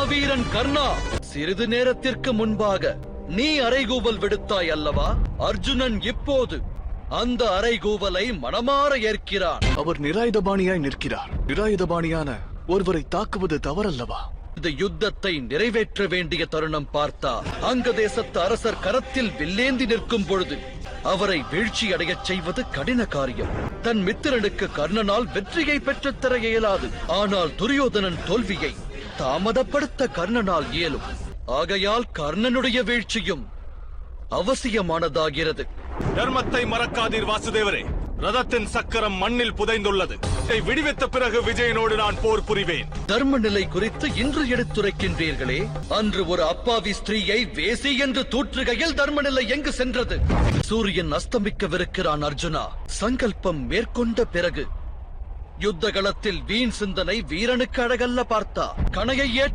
மாவீரன் கர்ணா சிறிது நேரத்திற்கு முன்பாக நீ அறைகூவல் விடுத்தாய் அல்லவா? அர்ஜுனன் இப்போது அந்த அறைகூவலை மனமாற ஏற்கிறான். அவர் நிராயுதபாணியாய் நிற்கிறார். நிராயுதபாணியான ஒருவரை தாக்குவது தவறல்லவா? இந்த யுத்தத்தை நிறைவேற்ற வேண்டிய தருணம் பார்த்தா அங்க தேசத்து அரசர் கரத்தில் வில்லேந்தி நிற்கும் பொழுது அவரை வீழ்ச்சி அடையச் செய்வது கடின காரியம். தன் மித்திரனுக்கு கர்ணனால் வெற்றியை பெற்றுத் தர இயலாது. ஆனால் துரியோதனன் தோல்வியை தாமதப்படுத்த கர்ணனால் இயலும். ஆகையால் கர்ணனுடைய வீழ்ச்சியும் அவசியமானதாகிறது. தர்மத்தை மறக்காதீர் வாசுதேவரே. ரதத்தின் சக்கரம் மண்ணில் புதைந்துள்ளது. இதை விடுவித்த பிறகு விஜயனோடு நான் போர் புரிவேன். தர்ம நிலை குறித்து இன்று எடுத்துரைக்கின்றீர்களே. அன்று ஒரு அப்பாவி ஸ்திரீயை வேசி என்று தூற்றுகையில் தர்மநிலை எங்கு சென்றது? சூரியன் அஸ்தமிக்கவிருக்கிறான் அர்ஜுனா. சங்கல்பம் மேற்கொண்ட பிறகு. யுத்த களத்தில் வீண் சிந்தனை வீரனுக்கு அழகல்ல பார்த்தா. கணையை ஏற்ற